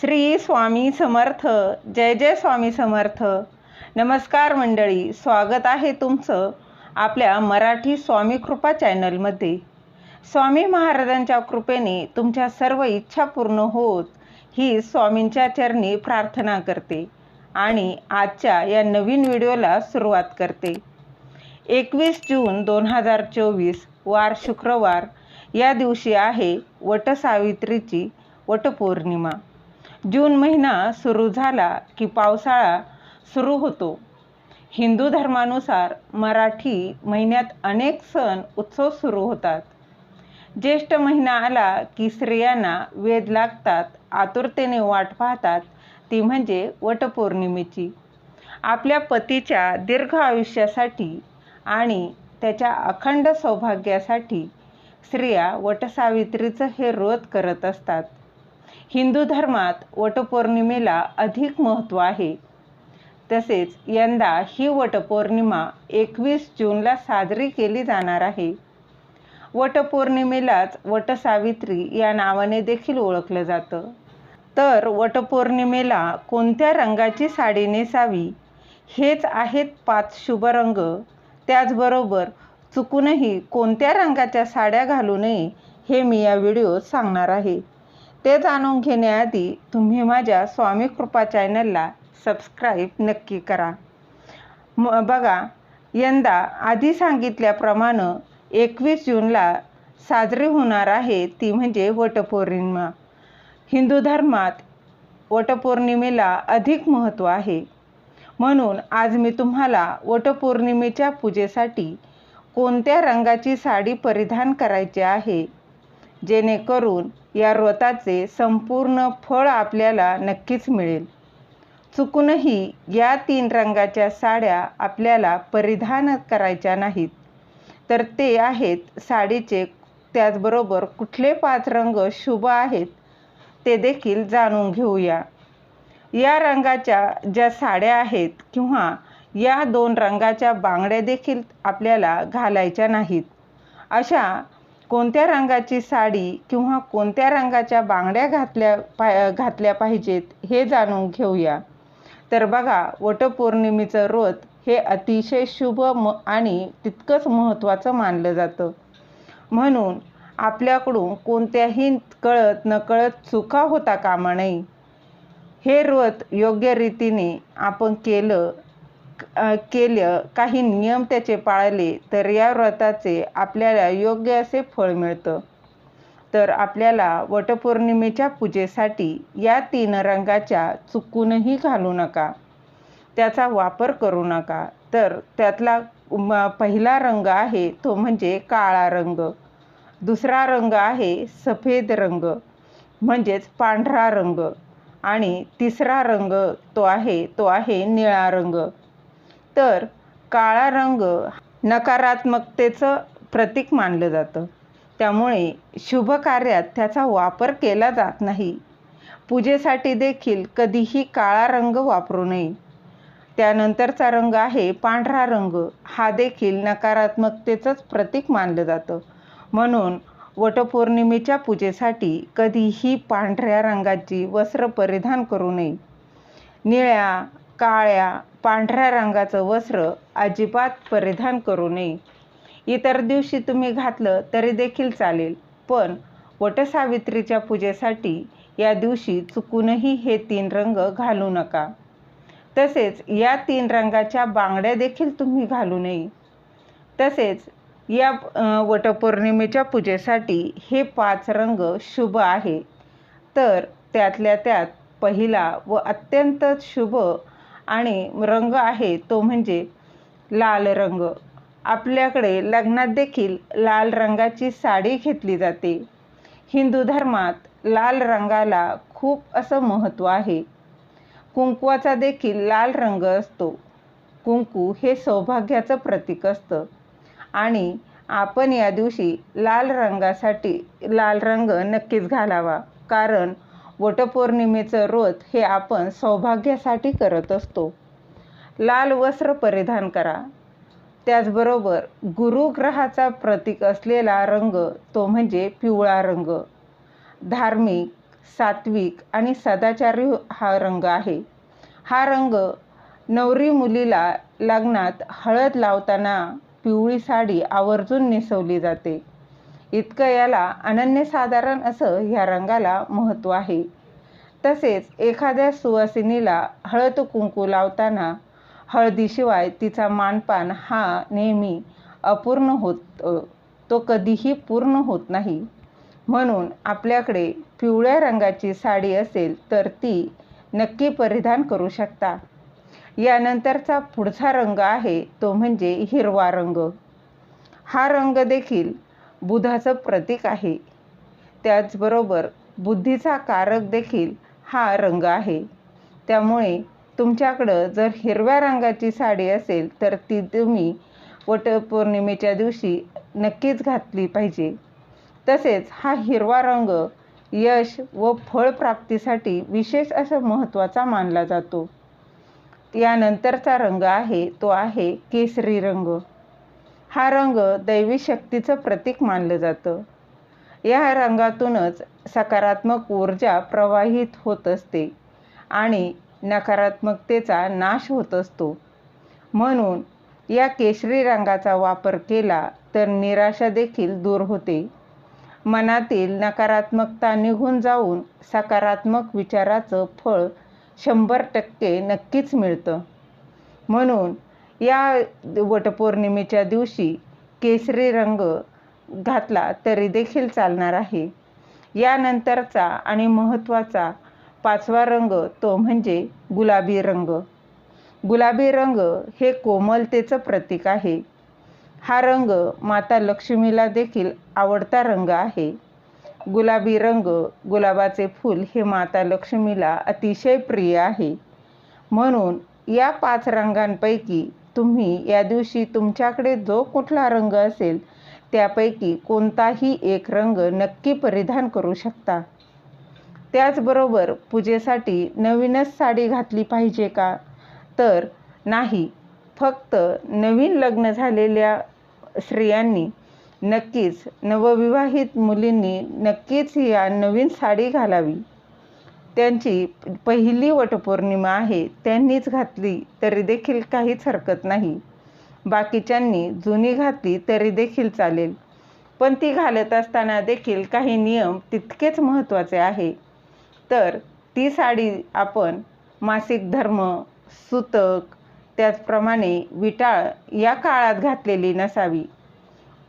श्री स्वामी समर्थ जय जय स्वामी समर्थ. नमस्कार मंडळी स्वागत आहे तुमचं आपल्या मराठी स्वामी कृपा चॅनलमध्ये. स्वामी महाराजांच्या कृपेने तुमच्या सर्व इच्छा पूर्ण होत ही स्वामींच्या चरणी प्रार्थना करते आणि आजच्या या नवीन व्हिडिओला सुरुवात करते. एकवीस जून दोन हजार चोवीस वार शुक्रवार या दिवशी आहे वटसावित्रीची वटपौर्णिमा. जून महिना सुरू झाला की पावसाळा सुरू होतो. हिंदू धर्मानुसार मराठी महिन्यात अनेक सण उत्सव सुरू होतात. ज्येष्ठ महिना आला की स्त्रियांना वेद लागतात आतुरतेने वाट पाहतात ती म्हणजे वटपौर्णिमेची. आपल्या पतीच्या दीर्घ आयुष्यासाठी आणि त्याच्या अखंड सौभाग्यासाठी स्त्रिया वटसावित्रीचं हे व्रत करत असतात. हिंदू धर्मात वटपौर्णिमेला अधिक महत्त्व आहे. तसेच यंदा ही वटपौर्णिमा एकवीस जूनला साजरी केली जाणार आहे. वटपौर्णिमेलाच वटसावित्री या नावाने देखील ओळखलं जातं. तर वटपौर्णिमेला कोणत्या रंगाची साडी नेसावी? हेच आहेत पाच शुभ रंग. त्याचबरोबर चुकूनही कोणत्या रंगाच्या साड्या घालू नये हे मी या व्हिडिओत सांगणार आहे. ते जाणून घेण्याआधी तुम्ही माझ्या स्वामी कृपा चॅनलला सबस्क्राईब नक्की करा. म बघा यंदा आधी सांगितल्याप्रमाणे एकवीस जूनला साजरी होणार आहे ती म्हणजे वटपौर्णिमा. हिंदू धर्मात वटपौर्णिमेला अधिक महत्त्व आहे. म्हणून आज मी तुम्हाला वटपौर्णिमेच्या पूजेसाठी कोणत्या रंगाची साडी परिधान करायची आहे? जेणेकरून या व्रताचे संपूर्ण फळ आपल्याला नक्कीच मिळेल. चुकूनही या तीन रंगाच्या साड्या आपल्याला परिधान करायच्या नाहीत. तर ते आहेत साडीचे त्याचबरोबर कुठले पाच रंग शुभ आहेत ते देखील जाणून घेऊया. या रंगाच्या ज्या साड्या आहेत किंवा या दोन रंगाच्या बांगड्या देखील आपल्याला घालायच्या नाहीत. अशा कोणत्या रंगाची साडी किंवा कोणत्या रंगाच्या बांगड्या घातल्या पा घातल्या पाहिजेत हे जाणून घेऊया. तर बघा वटपौर्णिमेचं व्रत हे अतिशय शुभ म आणि तितकंच महत्त्वाचं मानलं जातं. म्हणून आपल्याकडून कोणत्याही कळत नकळत चुका होता कामा नये. हे व्रत योग्य रीतीने आपण केलं केलं काही नियम त्याचे पाळले तर या व्रताचे आपल्याला योग्य असे फळ मिळतं. तर आपल्याला वटपौर्णिमेच्या पूजेसाठी या तीन रंगाच्या चुकूनही घालू नका. त्याचा वापर करू नका. तर त्यातला पहिला रंग आहे तो म्हणजे काळा रंग. दुसरा रंग आहे सफेद रंग म्हणजेच पांढरा रंग. आणि तिसरा रंग तो आहे तो आहे निळा रंग. तर काळा रंग नकारात्मकतेचं प्रतीक मानलं जातं. त्यामुळे शुभ कार्यात त्याचा वापर केला जात नाही. पूजेसाठी देखील कधीही काळा रंग वापरू नये. त्यानंतरचा रंग आहे पांढरा रंग. हा देखील नकारात्मकतेचंच प्रतीक मानलं जातं. म्हणून वटपौर्णिमेच्या पूजेसाठी कधीही पांढऱ्या रंगाची वस्त्र परिधान करू नये. निळ्या काळ्या पांढऱ्या रंगाचं वस्त्र अजिबात परिधान करू नये. इतर दिवशी तुम्ही घातलं तरी देखील चालेल पण वटसावित्रीच्या पूजेसाठी या दिवशी चुकूनही हे तीन रंग घालू नका. तसेच या तीन रंगाच्या बांगड्या देखील तुम्ही घालू नये. तसेच या वटपौर्णिमेच्या पूजेसाठी हे पाच रंग शुभ आहे. तर त्यातल्या त्यात पहिला व अत्यंत शुभ आणि रंग आहे तो म्हणजे लाल रंग. आपल्याकडे लग्नात देखील लाल रंगाची साडी घेतली जाते. हिंदू धर्मात लाल रंगाला खूप असं महत्त्व आहे. कुंकवाचा देखील लाल रंग असतो. कुंकू हे सौभाग्याचं प्रतीक असतं. आणि आपण या दिवशी लाल रंगासाठी लाल रंग नक्कीच घालावा. कारण वटपौर्णिमेचं व्रत हे आपण सौभाग्यासाठी करत असतो. लाल वस्त्र परिधान करा. त्याचबरोबर गुरुग्रहाचा प्रतीक असलेला रंग तो म्हणजे पिवळा रंग. धार्मिक सात्विक आणि सदाचारी हा रंग आहे. हा रंग नवरी मुलीला लग्नात हळद लावताना पिवळी साडी आवर्जून नेसवली जाते. इतकं याला अनन्यसाधारण असं ह्या रंगाला महत्त्व आहे. तसेच एखाद्या सुवासिनीला हळद कुंकू लावताना हळदीशिवाय तिचा मानपान हा नेहमी अपूर्ण होत तो कधीही पूर्ण होत नाही. म्हणून आपल्याकडे पिवळ्या रंगाची साडी असेल तर ती नक्की परिधान करू शकता. यानंतरचा पुढचा रंग आहे तो म्हणजे हिरवा रंग. हा रंग देखील बुधाचं प्रतीक आहे. त्याचबरोबर बुद्धीचा कारक देखील हा रंग आहे. त्यामुळे तुमच्याकडं जर हिरव्या रंगाची साडी असेल तर ती तुम्ही वटपौर्णिमेच्या दिवशी नक्कीच घातली पाहिजे. तसेच हा हिरवा रंग यश व फळप्राप्तीसाठी विशेष असं महत्त्वाचा मानला जातो. यानंतरचा रंग आहे तो आहे केसरी रंग. हा रंग दैवी शक्तीचं प्रतीक मानलं जातं. या रंगातूनच सकारात्मक ऊर्जा प्रवाहित होत असते आणि नकारात्मकतेचा नाश होत असतो. म्हणून या केशरी रंगाचा वापर केला तर निराशा देखील दूर होते. मनातील नकारात्मकता निघून जाऊन सकारात्मक विचाराचं फळ शंभर टक्के नक्कीच मिळतं. म्हणून या वटपौर्णिमेच्या दिवशी केसरी रंग घातला तरी देखील चालणार आहे. यानंतरचा आणि महत्त्वाचा पाचवा रंग तो म्हणजे गुलाबी रंग. गुलाबी रंग हे कोमलतेचं प्रतीक आहे. हा रंग माता लक्ष्मीला देखील आवडता रंग आहे. गुलाबी रंग गुलाबाचे फूल हे माता लक्ष्मीला अतिशय प्रिय आहे. म्हणून या पाच रंगांपैकी तुम्ही या दिवशी तुमच्याकडे जो कुठला रंग असेल त्यापैकी कोणताही एक रंग नक्की परिधान करू शकता. त्याचबरोबर पूजेसाठी नवीनच साडी घातली पाहिजे का? तर नाही फक्त नवीन लग्न झालेल्या स्त्रियांनी नक्कीच नवविवाहित मुलींनी नक्कीच या नवीन साडी घालावी. त्यांची पहिली वटपौर्णिमा आहे त्यांनीच घातली तरी देखील काहीच हरकत नाही. बाकीच्यांनी जुनी घातली तरी देखील चालेल. पण ती घालत असताना देखील काही नियम तितकेच महत्त्वाचे आहे. तर ती साडी आपण मासिक धर्म सुतक त्याचप्रमाणे विटाळ या काळात घातलेली नसावी.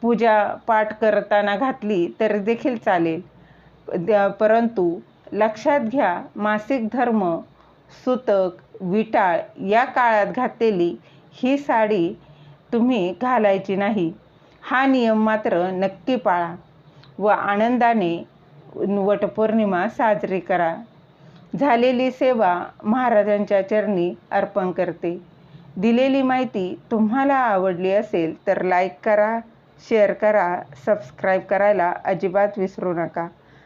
पूजा पाठ करताना घातली तरी देखील चालेल. परंतु लक्षात घ्या मासिक धर्म सुतक विटाळ या काळात घातलेली ही साडी तुम्ही घालायची नाही. हा नियम मात्र नक्की पाळा व आनंदाने वटपौर्णिमा साजरी करा. झालेली सेवा महाराजांच्या चरणी अर्पण करते. दिलेली माहिती तुम्हाला आवडली असेल तर लाईक करा शेअर करा सबस्क्राईब करायला अजिबात विसरू नका.